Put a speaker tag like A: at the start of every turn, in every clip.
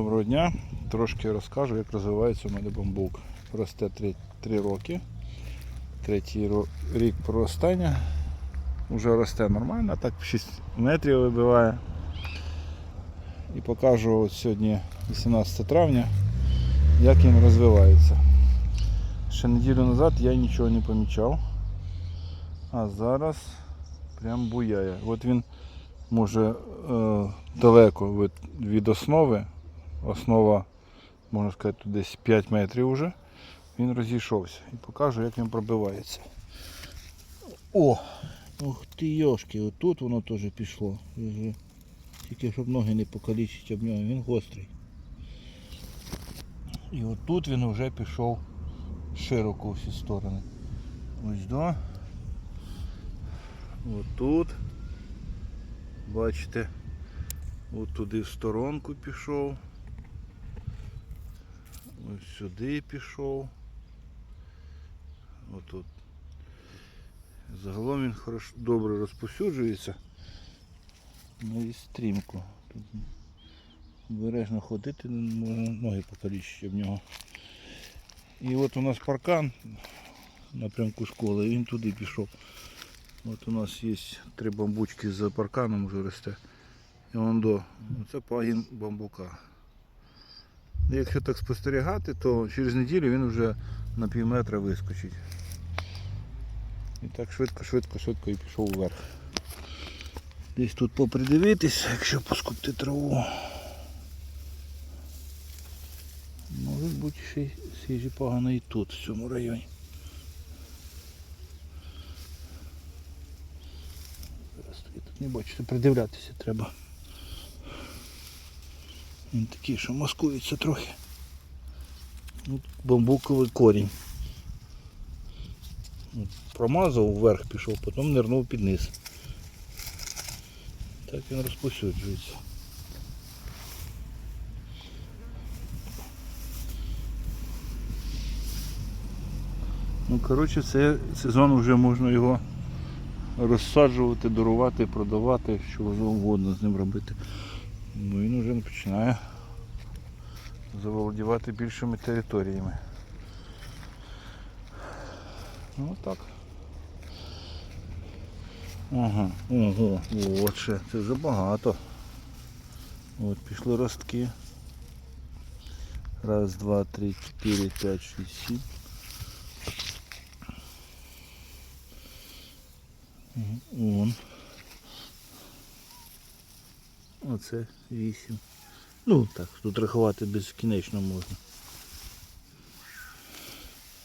A: Доброго дня. Трошки розкажу, як розвивається у мене бамбук. Росте 3, 3 роки. Третій рік проростання. Уже росте нормально, так 6 метрів вибиває. І покажу от сьогодні 18 травня, як він розвивається. Ще неділю назад я нічого не помічав. А зараз прям буяє. От він може е, далеко від, від основи. Основа, можна сказати, десь 5 метрів вже. Він розійшовся. І покажу, як він пробивається. О! Ух ти йошки, отут воно теж пішло. Тільки щоб ноги не покалічити об нього, він гострий. І отут він вже пішов широко у всі сторони. Ось до. Отут. Бачите, от туди в сторонку пішов. Ось сюди пішов. Отут. Загалом він хорошо, добре розповсюджується. Ну і стрімко. Тут обережно ходити, можна ноги покалічити в нього. І от у нас паркан напрямку школи, він туди пішов. От у нас є три бамбучки за парканом вже росте. І вон до. Це пагін бамбука. І Якщо так спостерігати, то через неділю він вже на пів метра вискочить. І так швидко, швидко, швидко і пішов вверх. Десь тут попридивитись, якщо поскупти траву. Може бути ще й свіжі погано і тут, в цьому районі. Зараз я тут не бачу, придивлятися треба. Він такий, що маскується трохи. От бамбуковий корінь. От Промазав вверх пішов, потім нирнув під низ. Так він розповсюджується. Ну, коротше, це сезон вже можна його розсаджувати, дарувати, продавати, що завгодно з ним робити. Ну він вже починає заволодівати більшими територіями. Ну так. Ага, ого, от ще, це вже багато. От пішли ростки. Раз, два, три, чотири, п'ять, шість, сім. Вон. Оце вісім. Ну так, тут рахувати безкінечно можна.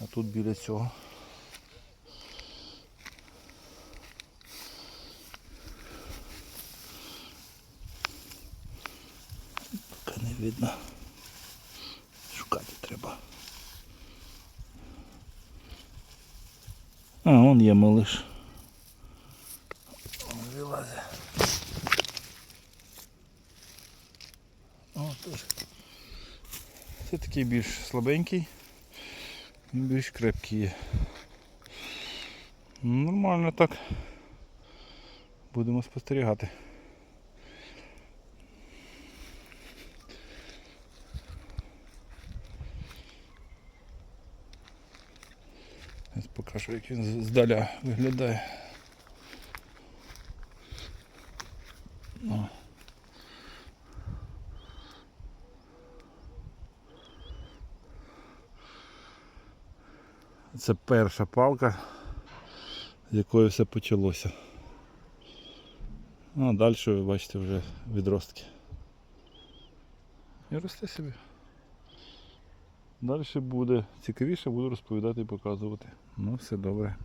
A: А тут біля цього. Поки не видно. Шукати треба. А, вон є малиш. Он вилазить. Теж. Це такий більш слабенький, більш крепкий є. Нормально так. Будемо спостерігати. Зараз покажу, як він здаля виглядає. Це перша палка, з якої все почалося. Ну, а далі ви бачите вже відростки. І росте собі. Далі буде цікавіше, буду розповідати і показувати. Ну, все добре.